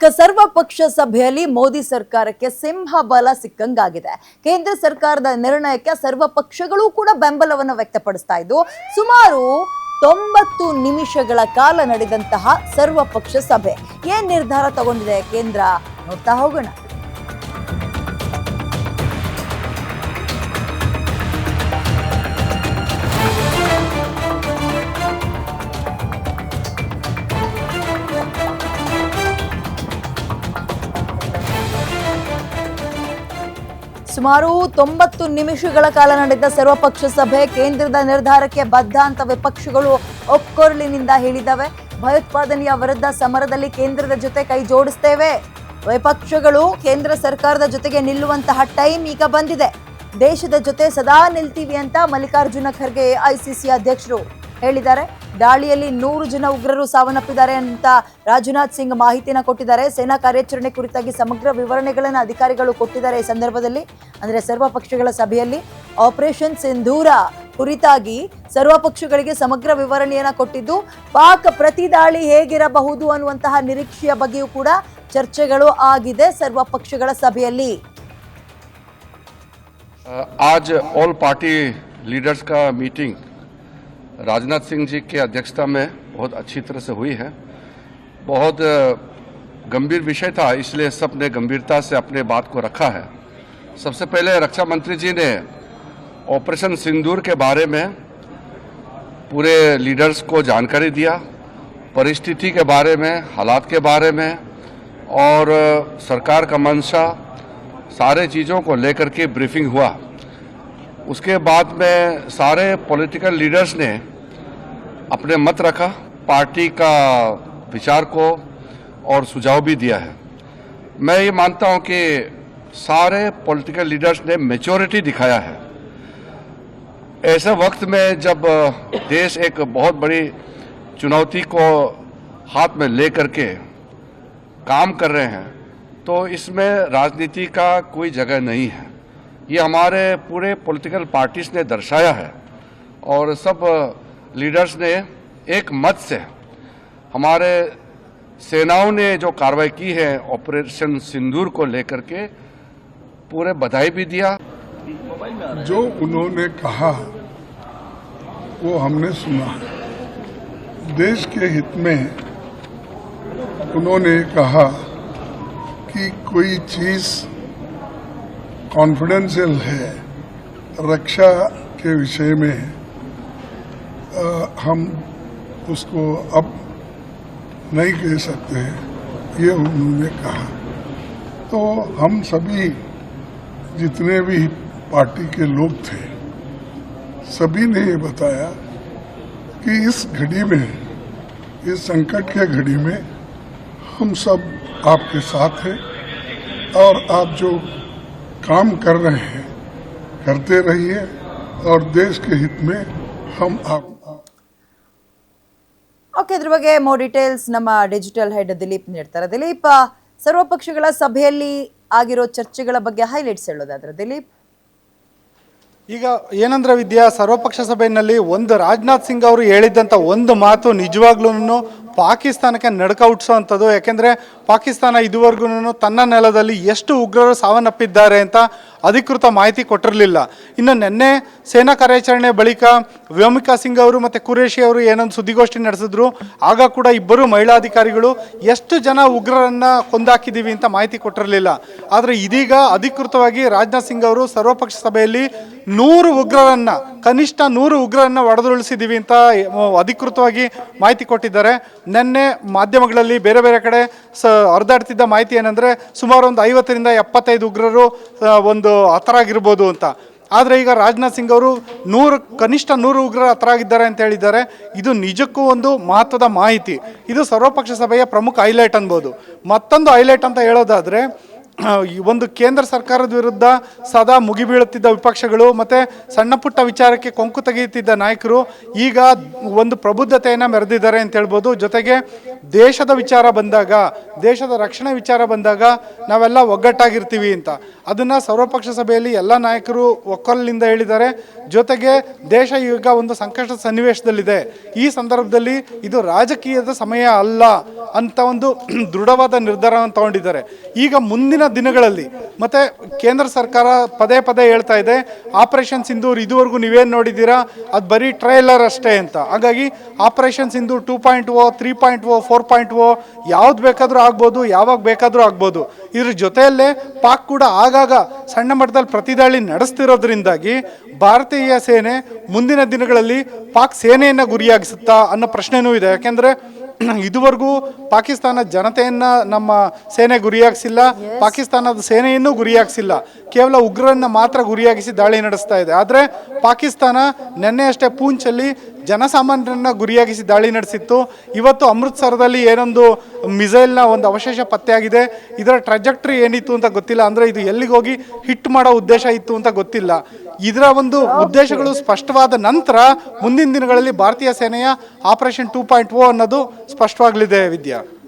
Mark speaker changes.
Speaker 1: ಸರ್ವ ಪಕ್ಷ ಸಭೆಯಲ್ಲಿ ಮೋದಿ ಸರ್ಕಾರಕ್ಕೆ ಸಿಂಹ ಬಲ ಸಿಕ್ಕಂಗಾಗಿದೆ. ಕೇಂದ್ರ ಸರ್ಕಾರದ ನಿರ್ಣಯಕ್ಕೆ ಸರ್ವ ಪಕ್ಷಗಳು ಕೂಡ ಬೆಂಬಲವನ್ನು ವ್ಯಕ್ತಪಡಿಸ್ತಾ ಇದ್ದು, ಸುಮಾರು ತೊಂಬತ್ತು ನಿಮಿಷಗಳ ಕಾಲ ನಡೆದಂತಹ ಸರ್ವ ಪಕ್ಷ ಸಭೆ. ಏನ್ ನಿರ್ಧಾರ ತಗೊಂಡಿದೆ ಕೇಂದ್ರ? ನೋಡ್ತಾ ಹೋಗೋಣ. ಸುಮಾರು ತೊಂಬತ್ತು ನಿಮಿಷಗಳ ಕಾಲ ನಡೆದ ಸರ್ವಪಕ್ಷ ಸಭೆ ಕೇಂದ್ರದ ನಿರ್ಧಾರಕ್ಕೆ ಬದ್ಧ ಅಂತ ವಿಪಕ್ಷಗಳು ಒಕ್ಕೊರಲಿನಿಂದ ಹೇಳಿದವೆ. ಭಯೋತ್ಪಾದನೆಯ ವಿರುದ್ಧ ಸಮರದಲ್ಲಿ ಕೇಂದ್ರದ ಜೊತೆ ಕೈ ಜೋಡಿಸ್ತೇವೆ. ವಿಪಕ್ಷಗಳು ಕೇಂದ್ರ ಸರ್ಕಾರದ ಜೊತೆಗೆ ನಿಲ್ಲುವಂತಹ ಟೈಮ್ ಈಗ ಬಂದಿದೆ. ದೇಶದ ಜೊತೆ ಸದಾ ನಿಲ್ತೀವಿ ಅಂತ ಮಲ್ಲಿಕಾರ್ಜುನ ಖರ್ಗೆ ಐಸಿಸಿ ಅಧ್ಯಕ್ಷರು. ಹೇಳಿದ್ದಾರೆ ದಾಳಿಯಲ್ಲಿ ನೂರು ಜನ ಉಗ್ರರು ಸಾವನ್ನಪ್ಪಿದ್ದಾರೆ ಅಂತ ರಾಜನಾಥ್ ಸಿಂಗ್ ಮಾಹಿತಿನ ಕೊಟ್ಟಿದ್ದಾರೆ ಸೇನಾ ಕಾರ್ಯಾಚರಣೆ ಕುರಿತಾಗಿ ಸಮಗ್ರ ವಿವರಣೆಗಳನ್ನು ಅಧಿಕಾರಿಗಳು ಕೊಟ್ಟಿದ್ದಾರೆ ಈ ಸಂದರ್ಭದಲ್ಲಿ ಅಂದ್ರೆ ಸರ್ವ ಪಕ್ಷಗಳ ಸಭೆಯಲ್ಲಿ ಆಪರೇಷನ್ ಸಿಂಧೂರ ಕುರಿತಾಗಿ ಸರ್ವ ಪಕ್ಷಗಳಿಗೆ ಸಮಗ್ರ ವಿವರಣೆಯನ್ನ ಕೊಟ್ಟಿದ್ದು ಪಾಕ್ ಪ್ರತಿ ದಾಳಿ ಹೇಗಿರಬಹುದು ಅನ್ನುವಂತಹ ನಿರೀಕ್ಷೆಯ ಬಗ್ಗೆಯೂ ಕೂಡ ಚರ್ಚೆಗಳು ಆಗಿದೆ ಸರ್ವ ಪಕ್ಷಗಳ ಸಭೆಯಲ್ಲಿ
Speaker 2: आज ऑल पार्टी लीडर्स का मीटिंग राजनाथ सिंह जी की अध्यक्षता में बहुत अच्छी तरह से हुई है। बहुत गंभीर विषय था, इसलिए सबने गंभीरता से अपने बात को रखा है। सबसे पहले रक्षा मंत्री जी ने ऑपरेशन सिंदूर के बारे में पूरे लीडर्स को जानकारी दिया, परिस्थिति के बारे में, हालात के बारे में, और सरकार का मंशा, सारे चीज़ों को लेकर के ब्रीफिंग हुआ। उसके बाद में सारे पॉलिटिकल लीडर्स ने अपने मत रखा, पार्टी का विचार को और सुझाव भी दिया है। मैं ये मानता हूँ कि सारे पॉलिटिकल लीडर्स ने मेचोरिटी दिखाया है। ऐसे वक्त में जब देश एक बहुत बड़ी चुनौती को हाथ में लेकर के काम कर रहे हैं तो इसमें राजनीति का कोई जगह नहीं है। ये हमारे पूरे पॉलिटिकल पार्टीज़ ने दर्शाया है और सब लीडर्स ने एक मत से हमारे सेनाओं ने जो कार्रवाई की है ऑपरेशन सिंदूर को लेकर के पूरे बधाई भी दिया।
Speaker 3: जो उन्होंने कहा, वो हमने सुना। देश के हित में उन्होंने कहा कि कोई चीज़ कॉन्फिडेंशियल है रक्षा के विषय में अ, हम उसको अब नहीं कह सकते ये उन्होंने कहा। तो हम सभी जितने भी पार्टी के लोग थे सभी ने ये बताया कि इस घड़ी में इस संकट के घड़ी में हम सब आपके साथ हैं और आप जो काम कर रहे हैं करते रहिए और देश के हित में हम आप
Speaker 1: ಓಕೆ ಇದ್ರ ಬಗ್ಗೆ ಮೋ ಡೀಟೇಲ್ಸ್ ನಮ್ಮ ಡಿಜಿಟಲ್ ಹೆಡ್ ದಿಲೀಪ್ ನೀಡ್ತಾರೆ ದಿಲೀಪ್ ಸರ್ವ ಪಕ್ಷಗಳ ಸಭೆಯಲ್ಲಿ ಆಗಿರೋ ಚರ್ಚೆಗಳ ಬಗ್ಗೆ ಹೈಲೈಟ್ಸ್ ಹೇಳೋದಾದ್ರೆ ದಿಲೀಪ್
Speaker 4: ಈಗ ಏನಂದ್ರೆ ವಿದ್ಯಾ ಸರ್ವಪಕ್ಷ ಸಭೆಯಲ್ಲಿ ಒಂದು ರಾಜನಾಥ್ ಸಿಂಗ್ ಅವರು ಹೇಳಿದ್ದಂಥ ಒಂದು ಮಾತು ನಿಜವಾಗ್ಲೂ ಪಾಕಿಸ್ತಾನಕ್ಕೆ ನಡಕ ಹುಟ್ಟಿಸೋವಂಥದ್ದು ಯಾಕೆಂದರೆ ಪಾಕಿಸ್ತಾನ ಇದುವರೆಗೂ ತನ್ನ ನೆಲದಲ್ಲಿ ಎಷ್ಟು ಉಗ್ರರು ಸಾವನ್ನಪ್ಪಿದ್ದಾರೆ ಅಂತ ಅಧಿಕೃತ ಮಾಹಿತಿ ಕೊಟ್ಟಿರಲಿಲ್ಲ. ಇನ್ನು ನಿನ್ನೆ ಸೇನಾ ಕಾರ್ಯಾಚರಣೆ ಬಳಿಕ ವ್ಯೋಮಿಕಾ ಸಿಂಗ್ ಅವರು ಮತ್ತು ಕುರೇಶಿ ಅವರು ಏನೊಂದು ಸುದ್ದಿಗೋಷ್ಠಿ ನಡೆಸಿದ್ರು. ಆಗ ಕೂಡ ಇಬ್ಬರು ಮಹಿಳಾ ಅಧಿಕಾರಿಗಳು ಎಷ್ಟು ಜನ ಉಗ್ರರನ್ನು ಕೊಂದಾಕಿದ್ದೀವಿ ಅಂತ ಮಾಹಿತಿ ಕೊಟ್ಟಿರಲಿಲ್ಲ. ಆದರೆ ಇದೀಗ ಅಧಿಕೃತವಾಗಿ ರಾಜನಾಥ್ ಸಿಂಗ್ ಅವರು ಸರ್ವಪಕ್ಷ ಸಭೆಯಲ್ಲಿ ನೂರು ಉಗ್ರರನ್ನ, ಕನಿಷ್ಠ ನೂರು ಉಗ್ರರನ್ನ ಹೊಡೆದುರುಳಿಸಿದ್ದೀವಿ ಅಂತ ಅಧಿಕೃತವಾಗಿ ಮಾಹಿತಿ ಕೊಟ್ಟಿದ್ದಾರೆ. ನಿನ್ನೆ ಮಾಧ್ಯಮಗಳಲ್ಲಿ ಬೇರೆ ಬೇರೆ ಕಡೆ ಸ, ಹರಿದಾಡ್ತಿದ್ದ ಮಾಹಿತಿ ಏನಂದರೆ ಸುಮಾರು ಒಂದು ಐವತ್ತರಿಂದ ಎಪ್ಪತ್ತೈದು ಉಗ್ರರು ಒಂದು ಹತರಾಗಿರ್ಬೋದು ಅಂತ. ಆದರೆ ಈಗ ರಾಜನಾಥ್ ಸಿಂಗ್ ಅವರು ನೂರು, ಕನಿಷ್ಠ ನೂರು ಉಗ್ರರ ಹತರಾಗಿದ್ದಾರೆ ಅಂತ ಹೇಳಿದ್ದಾರೆ. ಇದು ನಿಜಕ್ಕೂ ಒಂದು ಮಹತ್ವದ ಮಾಹಿತಿ. ಇದು ಸರ್ವಪಕ್ಷ ಸಭೆಯ ಪ್ರಮುಖ ಹೈಲೈಟ್ ಅನ್ಬೋದು. ಮತ್ತೊಂದು ಹೈಲೈಟ್ ಅಂತ ಹೇಳೋದಾದರೆ ಒಂದು ಕೇಂದ್ರ ಸರ್ಕಾರದ ವಿರುದ್ಧ ಸದಾ ಮುಗಿಬೀಳುತ್ತಿದ್ದ ವಿಪಕ್ಷಗಳು ಮತ್ತು ಸಣ್ಣ ಪುಟ್ಟ ವಿಚಾರಕ್ಕೆ ಕೊಂಕು ತೆಗೆಯುತ್ತಿದ್ದ ನಾಯಕರು ಈಗ ಒಂದು ಪ್ರಬುದ್ಧತೆಯನ್ನು ಮೆರೆದಿದ್ದಾರೆ ಅಂತ ಹೇಳ್ಬೋದು. ಜೊತೆಗೆ ದೇಶದ ವಿಚಾರ ಬಂದಾಗ, ದೇಶದ ರಕ್ಷಣೆ ವಿಚಾರ ಬಂದಾಗ ನಾವೆಲ್ಲ ಒಗ್ಗಟ್ಟಾಗಿರ್ತೀವಿ ಅಂತ. ಅದನ್ನು ಸರ್ವಪಕ್ಷ ಸಭೆಯಲ್ಲಿ ಎಲ್ಲ ನಾಯಕರು ಒಕ್ಕಲಿನಿಂದ ಹೇಳಿದ್ದಾರೆ. ಜೊತೆಗೆ ದೇಶ ಈಗ ಒಂದು ಸಂಕಷ್ಟದ ಸನ್ನಿವೇಶದಲ್ಲಿದೆ. ಈ ಸಂದರ್ಭದಲ್ಲಿ ಇದು ರಾಜಕೀಯದ ಸಮಯ ಅಲ್ಲ ಅಂತ ಒಂದು ದೃಢವಾದ ನಿರ್ಧಾರವನ್ನು ತಗೊಂಡಿದ್ದಾರೆ. ಈಗ ಮುಂದಿನ ದಿನಗಳಲ್ಲಿ ಮತ್ತೆ ಕೇಂದ್ರ ಸರ್ಕಾರ ಪದೇ ಪದೇ ಹೇಳ್ತಾ ಇದೆ, ಆಪರೇಷನ್ ಸಿಂಧೂರ್ ಇದುವರೆಗೂ ನೀವೇನು ನೋಡಿದ್ದೀರಾ? ಅದು ಬರೀ ಟ್ರೈಲರ್ ಅಷ್ಟೇ ಅಂತ. ಹಾಗಾಗಿ operation Sindoor two point O, three point O, four point O, ಯಾವ್ದು ಬೇಕಾದರೂ ಆಗ್ಬೋದು, ಯಾವಾಗ ಬೇಕಾದರೂ ಆಗ್ಬೋದು. ಇದ್ರ ಜೊತೆಯಲ್ಲೇ ಪಾಕ್ ಕೂಡ ಆಗಾಗ ಸಣ್ಣ ಮಟ್ಟದಲ್ಲಿ ಪ್ರತಿದಾಳಿ ನಡೆಸ್ತಿರೋದ್ರಿಂದಾಗಿ ಭಾರತೀಯ ಸೇನೆ ಮುಂದಿನ ದಿನಗಳಲ್ಲಿ ಪಾಕ್ ಸೇನೆಯನ್ನು ಗುರಿಯಾಗಿಸುತ್ತಾ ಅನ್ನೋ ಪ್ರಶ್ನೆನೂ ಇದೆ. ಯಾಕೆಂದರೆ ಇದುವರೆಗೂ ಪಾಕಿಸ್ತಾನ ಜನತೆಯನ್ನ ನಮ್ಮ ಸೇನೆ ಗುರಿಯಾಗಿಸಿಲ್ಲ. ಪಾಕಿಸ್ತಾನದ ಸೇನೆಯನ್ನು ಗುರಿಯಾಗಿಸಿಲ್ಲ. ಕೇವಲ ಉಗ್ರರನ್ನ ಮಾತ್ರ ಗುರಿಯಾಗಿಸಿ ದಾಳಿ ನಡೆಸ್ತಾ ಇದೆ. ಆದರೆ ಪಾಕಿಸ್ತಾನ ನಿನ್ನೆ ಅಷ್ಟೇ ಪೂಂಚಲ್ಲಿ ಜನಸಾಮಾನ್ಯರನ್ನ ಗುರಿಯಾಗಿಸಿ ದಾಳಿ ನಡೆಸಿತ್ತು. ಇವತ್ತು ಅಮೃತ್ಸರದಲ್ಲಿ ಏನೊಂದು ಮಿಸೈಲ್ನ ಒಂದು ಅವಶೇಷ ಪತ್ತೆಯಾಗಿದೆ. ಇದರ ಟ್ರಜೆಕ್ಟ್ರಿ ಏನಿತ್ತು ಅಂತ ಗೊತ್ತಿಲ್ಲ. ಅಂದರೆ ಇದು ಎಲ್ಲಿಗೆ ಹೋಗಿ ಹಿಟ್ ಮಾಡೋ ಉದ್ದೇಶ ಇತ್ತು ಅಂತ ಗೊತ್ತಿಲ್ಲ. ಇದರ ಒಂದು ಉದ್ದೇಶಗಳು ಸ್ಪಷ್ಟವಾದ ನಂತರ ಮುಂದಿನ ದಿನಗಳಲ್ಲಿ ಭಾರತೀಯ ಸೇನೆಯ ಆಪರೇಷನ್ ಟೂ ಪಾಯಿಂಟ್ ಓ ಅನ್ನೋದು ಸ್ಪಷ್ಟವಾಗಲಿದೆ ವಿದ್ಯಾ.